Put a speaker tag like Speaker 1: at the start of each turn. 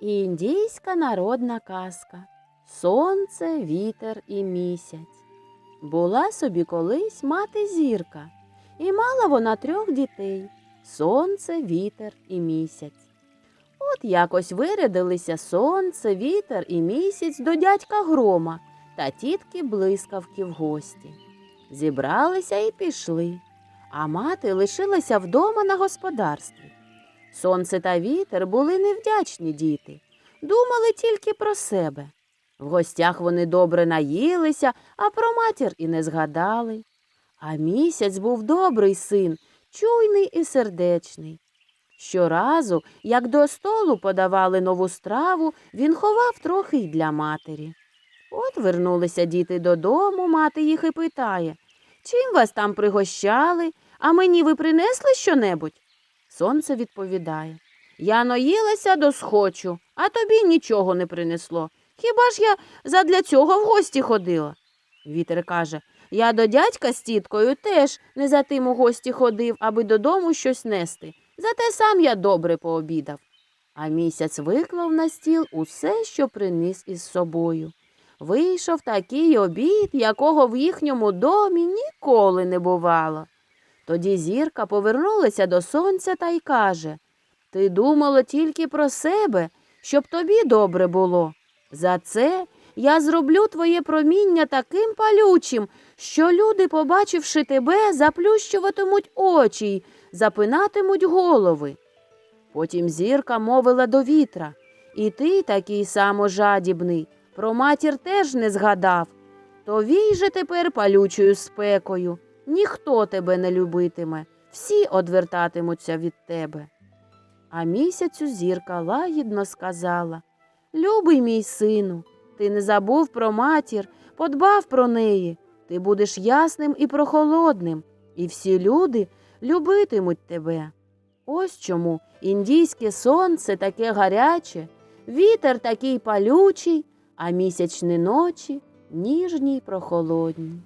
Speaker 1: Індійська народна казка Сонце, вітер і місяць. Була собі колись мати зірка, і мала вона трьох дітей сонце, вітер і місяць. От якось вирядилися сонце, вітер і місяць до дядька грома та тітки блискавки в гості. Зібралися і пішли, а мати лишилася вдома на господарстві. Сонце та вітер були невдячні діти, думали тільки про себе. В гостях вони добре наїлися, а про матір і не згадали. А місяць був добрий син, чуйний і сердечний. Щоразу, як до столу подавали нову страву, він ховав трохи й для матері. От вернулися діти додому, мати їх і питає чим вас там пригощали, а мені ви принесли щонебудь? Сонце відповідає Я наїлася до схочу, а тобі нічого не принесло. Хіба ж я задля цього в гості ходила? Вітер каже Я до дядька з тіткою теж не за тим у гості ходив, аби додому щось нести. Зате сам я добре пообідав. А місяць виклав на стіл усе, що приніс із собою. Вийшов такий обід, якого в їхньому домі ніколи не бувало. Тоді зірка повернулася до сонця та й каже Ти думало тільки про себе, щоб тобі добре було. За це я зроблю твоє проміння таким палючим, що люди, побачивши тебе, заплющуватимуть очі й запинатимуть голови. Потім зірка мовила до вітра І ти такий само жадібний, про матір теж не згадав. То вій же тепер палючою спекою. Ніхто тебе не любитиме, всі одвертатимуться від тебе. А місяцю зірка лагідно сказала Любий мій сину, ти не забув про матір, подбав про неї. Ти будеш ясним і прохолодним, і всі люди любитимуть тебе. Ось чому індійське сонце таке гаряче, вітер такий палючий, а місячні ночі ніжні й прохолодні.